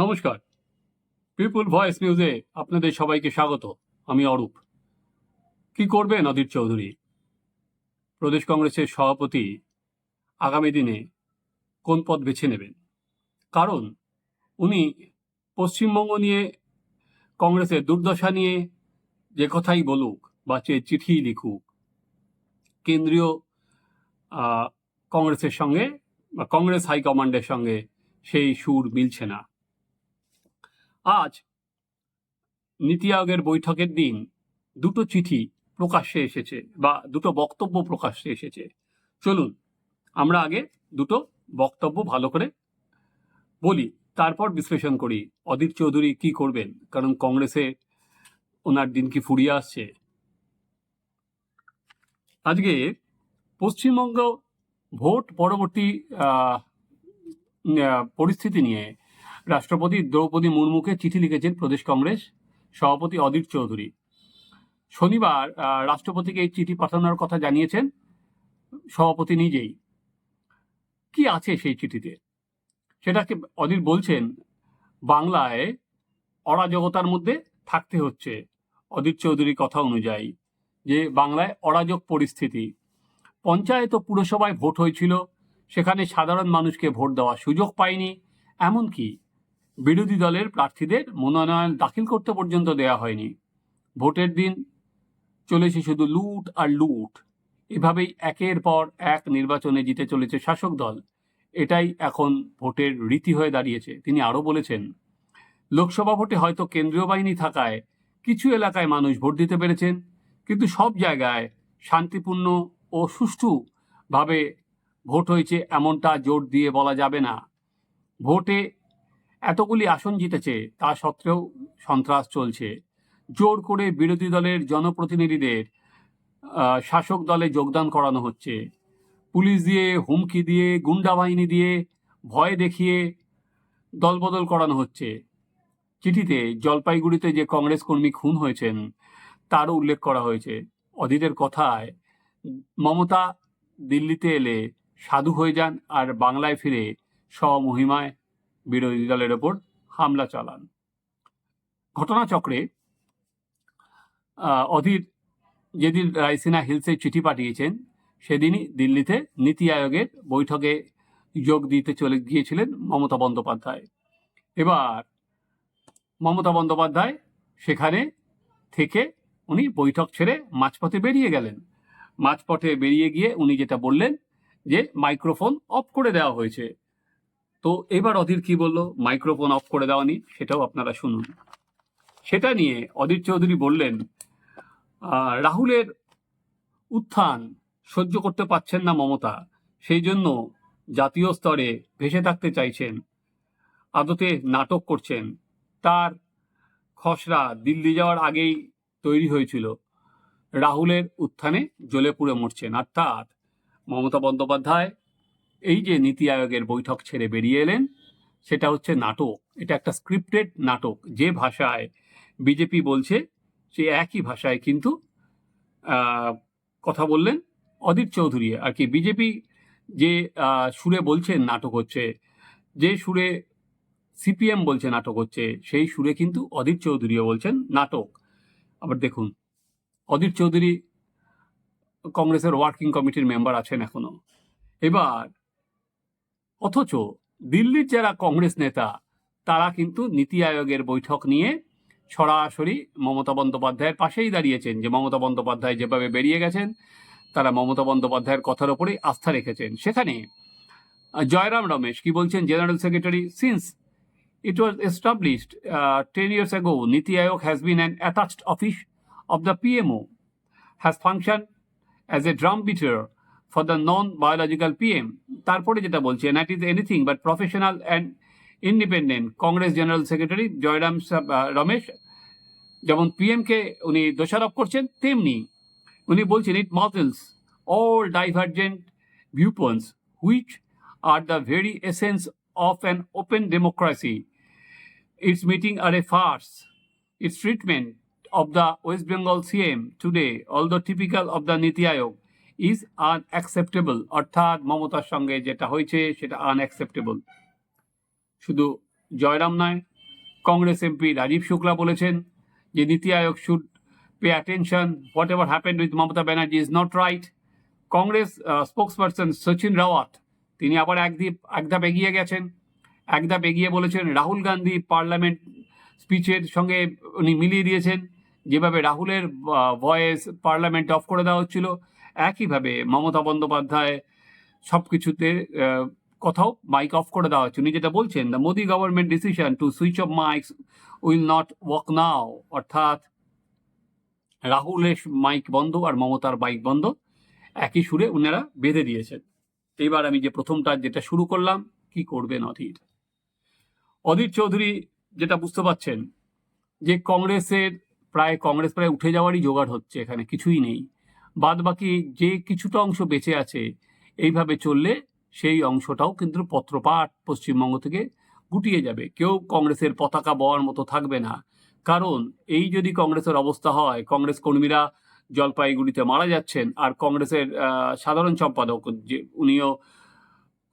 নমস্কার। পিপুল ভয়েস নিউজে আপনাদের সবাইকে স্বাগত। আমি অরূপ। কি করবেন অধীর চৌধুরী? প্রদেশ কংগ্রেসের সভাপতি আগামী দিনে কোন পথ বেছে নেবেন? কারণ উনি পশ্চিমবঙ্গ নিয়ে, কংগ্রেসের দুর্দশা নিয়ে যে কথাই বলুক বা যে চিঠি লিখুক, কেন্দ্রীয় কংগ্রেসের সঙ্গে বা কংগ্রেস হাইকমান্ডের সঙ্গে সেই সুর মিলছে না। আজ নীতি আয়োগের বৈঠকের দিন দুটো চিঠি প্রকাশ্যে এসেছে বা দুটো বক্তব্য প্রকাশ্যে এসেছে। চলুন, আমরা আগে দুটো বক্তব্য ভালো করে বলি, তারপর বিশ্লেষণ করি। অধীর চৌধুরী কি করবেন? কারণ কংগ্রেসে ওনার দিন কি ফুরিয়ে আসছে? আজকে পশ্চিমবঙ্গ ভোট পরবর্তী পরিস্থিতি নিয়ে রাষ্ট্রপতি দ্রৌপদী মুর্মুকে চিঠি লিখেছেন প্রদেশ কংগ্রেস সভাপতি অধীর চৌধুরী। শনিবার রাষ্ট্রপতিকে এই চিঠি পাঠানোর কথা জানিয়েছেন সভাপতি নিজেই। কি আছে সেই চিঠিতে? সেটাকে অধীর বলছেন, বাংলায় অরাজকতার মধ্যে থাকতে হচ্ছে। অধীর চৌধুরীর কথা অনুযায়ী যে বাংলায় অরাজক পরিস্থিতি। পঞ্চায়েত ও পুরসভায় ভোট হয়েছিল, সেখানে সাধারণ মানুষকে ভোট দেওয়ার সুযোগ পায়নি। এমনকি বিরোধী দলের প্রার্থীদের মনোনয়ন দাখিল করতে পর্যন্ত দেয়া হয়নি। ভোটের দিন চলেছে শুধু লুট আর লুট। এভাবেই একের পর এক নির্বাচনে জিতে চলেছে শাসক দল। এটাই এখন ভোটের রীতি হয়ে দাঁড়িয়েছে। তিনি আরও বলেছেন, লোকসভা ভোটে হয়তো কেন্দ্রীয় বাহিনী থাকায় কিছু এলাকায় মানুষ ভোট দিতে পেরেছেন, কিন্তু সব জায়গায় শান্তিপূর্ণ ও সুষ্ঠুভাবে ভোট হয়েছে এমনটা জোর দিয়ে বলা যাবে না। ভোটে এতগুলি আসন জিতেছে, তা সত্ত্বেও সন্ত্রাস চলছে। জোর করে বিরোধী দলের জনপ্রতিনিধিদের শাসক দলে যোগদান করানো হচ্ছে। পুলিশ দিয়ে হুমকি দিয়ে, গুন্ডা বাহিনী দিয়ে ভয় দেখিয়ে দলবদল করানো হচ্ছে। চিঠিতে জলপাইগুড়িতে যে কংগ্রেস কর্মী খুন হয়েছেন, তারও উল্লেখ করা হয়েছে। অধীরের কথায়, মমতা দিল্লিতে এলে সাধু হয়ে যান আর বাংলায় ফিরে স্বমহিমায় বিরোধী দলের ওপর হামলা চালান। ঘটনাচক্রে অধীর যেদিন রাইসিনা হিলসে চিঠি পাঠিয়েছেন, সেদিনই দিল্লিতে নীতি আয়োগের বৈঠকে যোগ দিতে চলে গিয়েছিলেন মমতা বন্দ্যোপাধ্যায়। এবার মমতা বন্দ্যোপাধ্যায় সেখানে থেকে উনি বৈঠক ছেড়ে মাঝপথে বেরিয়ে গেলেন। মাঝপথে বেরিয়ে গিয়ে উনি যেটা বললেন যে, মাইক্রোফোন অফ করে দেওয়া হয়েছে। তো এবার অধীর কি বলল? মাইক্রোফোন অফ করে দেওয়া নি সেটাও আপনারা শুনুন। সেটা নিয়ে অধীর চৌধুরী বললেন রাহুলের উত্থান সহ্য করতে পারছেন না মমতা, সেই জন্য জাতীয় স্তরে ভেসে থাকতে চাইছেন, আদতে নাটক করছেন। তার খসড়া দিল্লি যাওয়ার আগেই তৈরি হয়েছিল। রাহুলের উত্থানে জ্বলে পুড়ে মরছেন। অর্থাৎ মমতা বন্দ্যোপাধ্যায় এই যে নীতি আয়োগের বৈঠক ছেড়ে বেরিয়ে এলেন, সেটা হচ্ছে নাটক। এটা একটা স্ক্রিপ্টেড নাটক। যে ভাষায় বিজেপি বলছে, সে একই ভাষায় কিন্তু কথা বললেন অধীর চৌধুরী। আর কি, বিজেপি যে সুরে বলছেন নাটক হচ্ছে, যে সুরে সিপিএম বলছে নাটক হচ্ছে, সেই সুরে কিন্তু অধীর চৌধুরীও বলছেন নাটক। আবার দেখুন, অধীর চৌধুরী কংগ্রেসের ওয়ার্কিং কমিটির মেম্বার আছেন এখনও। এবার অথচ দিল্লির যারা কংগ্রেস নেতা তারা কিন্তু নীতি আয়োগের বৈঠক নিয়ে সরাসরি মমতা বন্দ্যোপাধ্যায়ের পাশেই দাঁড়িয়েছেন যে মমতা বন্দ্যোপাধ্যায় যেভাবে বেরিয়ে গেছেন তারা মমতা বন্দ্যোপাধ্যায়ের কথার ওপরেই আস্থা রেখেছেন সেখানে জয়রাম রমেশ কি বলছেন general secretary since was established uh, 10 years ago. Niti Aayog has been an attached office of the PMO, has functioned as a drum beater for the non biological P M তারপরে যেটা বলছি and is anything but professional and independent Congress general secretary Jairam Ramesh যেমন পিএমকে উনি দোষারোপ করছেন, তেমনি উনি বলছেন it models all divergent view points which are the very essence of an open democracy its meeting are a farce its treatment of the West Bengal CM today all the typical of the NITI Aayog is unacceptable. অর্থাৎ মমতার সঙ্গে যেটা হয়েছে সেটা unacceptable শুধু জয়রাম নয়, Congress MP Rajib Shukla বলেছেন যে NITI Aayog should pay attention whatever happened with Mamata Banerjee is not right Congress spokesperson Sachin Rawat, তিনি আবার একদিপ একধাপ এগিয়ে গেছেন। একধাপ এগিয়ে বলেছেন, রাহুল গান্ধী পার্লামেন্ট স্পিচের সঙ্গে উনি মিলিয়ে দিয়েছেন। যেভাবে রাহুলের ভয়েস পার্লামেন্ট অফ করে দেওয়া হচ্ছিল একইভাবে মমতা বন্দ্যোপাধ্যায় সব কিছুতে কথাও মাইক অফ করে দেওয়া হচ্ছে উনি যেটা বলছেন the Modi government decision to switch off mics will not work now অর্থাৎ রাহুলের মাইক বন্ধ আর মমতার মাইক বন্ধ একই সুরে উনারা বেঁধে দিয়েছেন। এইবার আমি যে প্রথমটা যেটা শুরু করলাম, কি করবেন অধীর? অধীর চৌধুরী যেটা বুঝতে পারছেন যে কংগ্রেসের প্রায়, কংগ্রেস প্রায় উঠে যাওয়ারই জোগাড় হচ্ছে এখানে, কিছুই নেই। বাদ বাকি যে কিছুটা অংশ বেঁচে আছে, এইভাবে চললে সেই অংশটাও কিন্তু পত্রপাঠ পশ্চিমবঙ্গ থেকে গুটিয়ে যাবে। কেউ কংগ্রেসের পতাকা বওয়ার মতো থাকবে না। কারণ এই যদি কংগ্রেসের অবস্থা হয়, কংগ্রেস কর্মীরা জলপাইগুড়িতে মারা যাচ্ছেন আর কংগ্রেসের সাধারণ সম্পাদক যে উনিও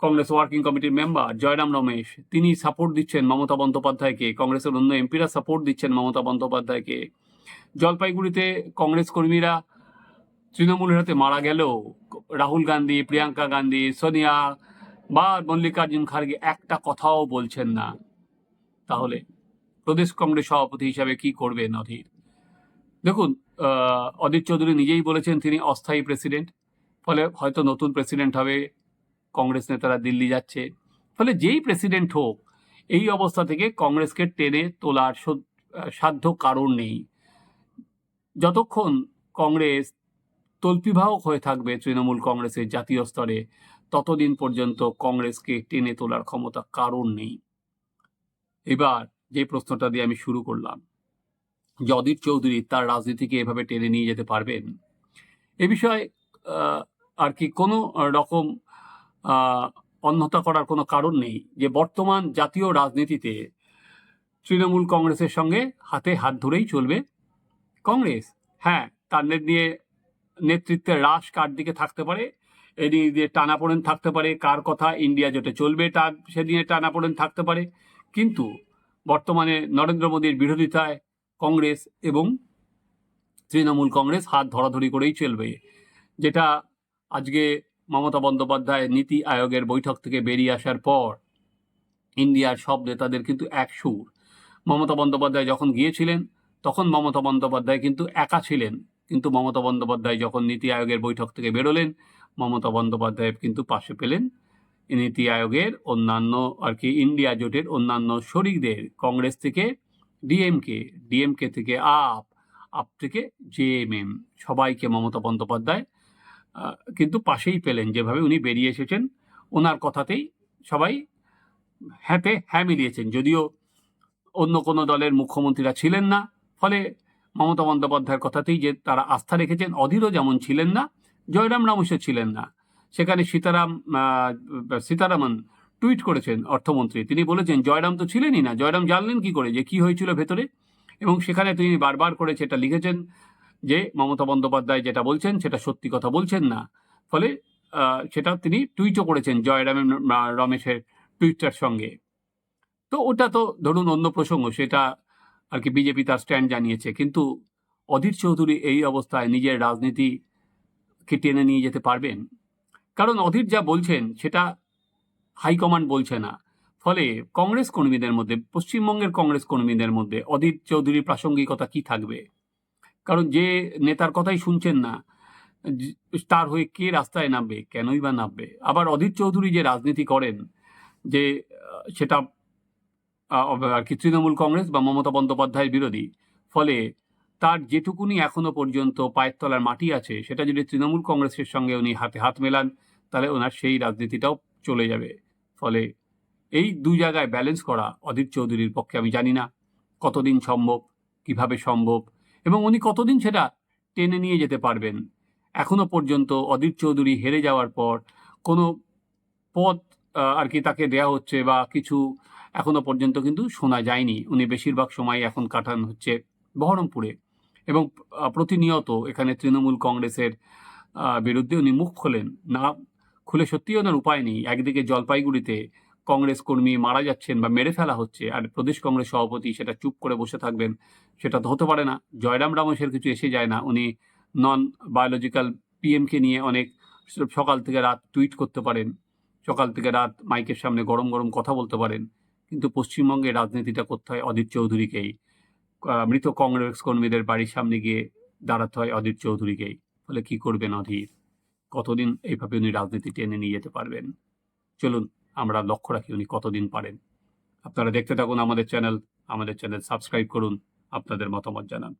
কংগ্রেস ওয়ার্কিং কমিটির মেম্বার, জয়রাম রমেশ, তিনি সাপোর্ট দিচ্ছেন মমতা বন্দ্যোপাধ্যায়কে। কংগ্রেসের অন্য এমপিরা সাপোর্ট দিচ্ছেন মমতা বন্দ্যোপাধ্যায়কে। জলপাইগুড়িতে কংগ্রেস কর্মীরা তৃণমূলের হাতে মারা গেলেও রাহুল গান্ধী, প্রিয়াঙ্কা গান্ধী, সোনিয়া বা মল্লিকার্জুন খার্গে একটা কথাও বলছেন না। তাহলে প্রদেশ কংগ্রেস সভাপতি হিসাবে কি করবেন অধীর? দেখুন অধীর চৌধুরী নিজেই বলেছেন তিনি অস্থায়ী প্রেসিডেন্ট, ফলে হয়তো নতুন প্রেসিডেন্ট হবে, কংগ্রেস নেতারা দিল্লি যাচ্ছে। ফলে যেই প্রেসিডেন্ট হোক, এই অবস্থা থেকে কংগ্রেসকে টেনে তোলার সাধ্য কারণ নেই। যতক্ষণ কংগ্রেস তল্পিবাহক হয়ে থাকবে তৃণমূল কংগ্রেসের জাতীয় স্তরে। ততদিন পর্যন্ত কংগ্রেসকে টেনে তোলার ক্ষমতা কারণ নেই। এবার যে প্রশ্নটা দিয়ে আমি শুরু করলাম যে চৌধুরী তার রাজনীতিকে এভাবে টেনে নিয়ে যেতে পারবেন, এ বিষয়ে আর কি কোনো রকম অন্যতা করার কোনো কারণ নেই যে বর্তমান জাতীয় রাজনীতিতে তৃণমূল কংগ্রেসের সঙ্গে হাতে হাত ধরেই চলবে কংগ্রেস। হ্যাঁ তার নিয়ে নেতৃত্বের হ্রাস কার দিকে থাকতে পারে? এদিক টানাপোড়েন থাকতে পারে, কার কথা ইন্ডিয়া জোটে চলবে তার সেদিনে টানাপোড়েন থাকতে পারে। কিন্তু বর্তমানে নরেন্দ্র মোদীর বিরোধিতায় কংগ্রেস এবং তৃণমূল কংগ্রেস হাত ধরাধরি করেই চলবে, যেটা আজকে মমতা বন্দ্যোপাধ্যায় নীতি আয়োগের বৈঠক থেকে বেরিয়ে আসার পর ইন্ডিয়ার সব নেতাদের কিন্তু এক সুর। মমতা বন্দ্যোপাধ্যায় যখন গিয়েছিলেন, তখন মমতা বন্দ্যোপাধ্যায় কিন্তু একা ছিলেন। কিন্তু মমতা বন্দ্যোপাধ্যায় যখন নীতি আয়োগের বৈঠক থেকে বেরোলেন, মমতা বন্দ্যোপাধ্যায় কিন্তু পাশে পেলেন। নীতি আয়োগের অন্যান্য আর কি ইন্ডিয়া জোটের অন্যান্য শরিকদের, কংগ্রেস থেকে ডিএমকে ডিএমকে থেকে আপ আপ থেকে জেএমএম, সবাইকে মমতা বন্দ্যোপাধ্যায় কিন্তু পাশেই পেলেন। যেভাবে উনি বেরিয়ে এসেছেন, ওনার কথাতেই সবাই হ্যাঁতে হ্যাঁ মিলিয়েছেন। যদিও অন্য কোনো দলের মুখ্যমন্ত্রীরা ছিলেন না, ফলে মমতা বন্দ্যোপাধ্যায়ের কথাতেই যে তারা আস্থা রেখেছেন, অধীরও যেমন ছিলেন না, জয়রাম রামুসও ছিলেন না। সেখানে সীতারাম সীতারামন টুইট করেছেন অর্থমন্ত্রী। তিনি বলেছেন, জয়রাম তো ছিলেনই না। জয়রাম জানলেন কি করে যে কি হয়েছিল ভেতরে? এবং সেখানে তিনি বারবার করে সেটা লিখেছেন যে, মমতা বন্দ্যোপাধ্যায় যেটা বলছেন সেটা সত্যি কথা বলছেন না। ফলে সেটা তিনি টুইটও করেছেন জয়রাম রমেশের টুইটার সঙ্গে। তো ওটা তো ধরুন অন্য প্রসঙ্গ, সেটা আর কি বিজেপি তার স্ট্যান্ড জানিয়েছে। কিন্তু অধীর চৌধুরী এই অবস্থায় নিজের রাজনীতিকে টেনে নিয়ে যেতে পারবেন? কারণ অধীর যা বলছেন, সেটা হাইকমান্ড বলছে না। ফলে কংগ্রেস কর্মীদের মধ্যে, পশ্চিমবঙ্গের কংগ্রেস কর্মীদের মধ্যে অধীর চৌধুরীর প্রাসঙ্গিকতা কি থাকবে? কারণ যে নেতার কথাই শুনছেন না তার হয়ে কে রাস্তায় নামবে, কেনই বা নামবে? আবার অধীর চৌধুরী যে রাজনীতি করেন, যে সেটা আর কি তৃণমূল কংগ্রেস বা মমতা বন্দ্যোপাধ্যায়ের বিরোধী। ফলে তার যেটুকুনি এখনও পর্যন্ত পায়ের তলার মাটি আছে সেটা যদি তৃণমূল কংগ্রেসের সঙ্গে উনি হাতে হাত মেলান তাহলে ওনার সেই রাজনীতিটাও চলে যাবে। ফলে এই দু জায়গায় ব্যালেন্স করা অধীর চৌধুরীর পক্ষে আমি জানি না কতদিন সম্ভব কীভাবে সম্ভব এবং উনি কতদিন সেটা টেনে নিয়ে যেতে পারবেন। এখনও পর্যন্ত অধীর চৌধুরী হেরে যাওয়ার পর কোনো আহ, আর কি তাকে দেয়া হচ্ছে বা কিছু এখনও পর্যন্ত কিন্তু শোনা যায়নি। উনি বেশিরভাগ সময় এখন কাটান হচ্ছে বহরমপুরে। এবং প্রতিনিয়ত এখানে তৃণমূল কংগ্রেসের বিরুদ্ধে উনি মুখ খোলেন। না খুলে সত্যি ওনার উপায় নেই। একদিকে জলপাইগুড়িতে কংগ্রেস কর্মী মারা যাচ্ছেন বা মেরে ফেলা হচ্ছে, আর প্রদেশ কংগ্রেস সভাপতি সেটা চুপ করে বসে থাকবেন, সেটা তো হতে পারে না। জয়রাম রামেশের কিছু এসে যায় না। উনি নন বায়োলজিক্যাল পিএমকে নিয়ে অনেক সকাল থেকে রাত টুইট করতে পারেন, সকাল থেকে রাত মাইকের সামনে গরম গরম কথা বলতে পারেন। কিন্তু পশ্চিমবঙ্গে রাজনীতিটা করতে হয় অদিত চৌধুরীকেই। মৃত কংগ্রেস কর্মীদের বাড়ির সামনে গিয়ে দাঁড়াতে হয় অদিত চৌধুরীকেই। ফলে কি করবেন অধীর? কতদিন এইভাবে উনি রাজনীতি টেনে নিয়ে যেতে পারবেন? চলুন, আমরা লক্ষ্য রাখি উনি কতদিন পারেন। আপনারা দেখতে থাকুন আমাদের চ্যানেল। আমাদের চ্যানেল সাবস্ক্রাইব করুন, আপনাদের মতামত জানান।